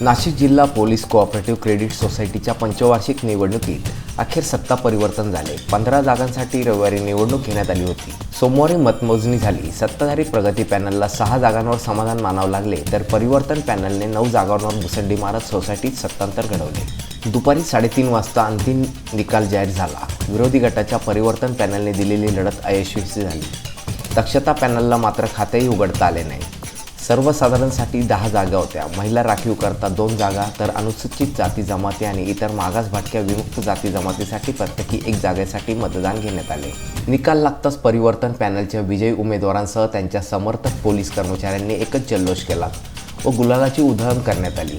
नाशिक जिल्हा police cooperative credit सोसायटीच्या पंचवार्षिक निवडणुकीत अखेर सत्ता परिवर्तन झाले. पंधरा जागांसाठी रविवारी निवडणूक घेण्यात आली होती. सोमवारी मतमोजणी झाली. सत्ताधारी प्रगती पॅनलला सहा जागांवर समाधान मानावं लागले तर परिवर्तन पॅनलने नऊ जागांवर मुसंडी मारत सोसायटीत सत्तांतर घडवले. दुपारी साडेतीन वाजता अंतिम निकाल जाहीर झाला. विरोधी गटाच्या परिवर्तन पॅनलने दिलेली लढत अयशस्वी झाली. दक्षता पॅनलला मात्र खातेही उघडता आले नाही. सर्वसाधारणसाठी दहा जागा होत्या. महिला राखीव करता दोन जागा तर अनुसूचित जाती जमाती आणि इतर मागास भटक्या विमुक्त जाती जमातीसाठी प्रत्येकी एक जागेसाठी मतदान घेण्यात आले. निकाल लागताच परिवर्तन पॅनलच्या विजयी उमेदवारांसह त्यांच्या समर्थक पोलीस कर्मचाऱ्यांनी एकच जल्लोष केला व गुलालाची उधळण करण्यात आली.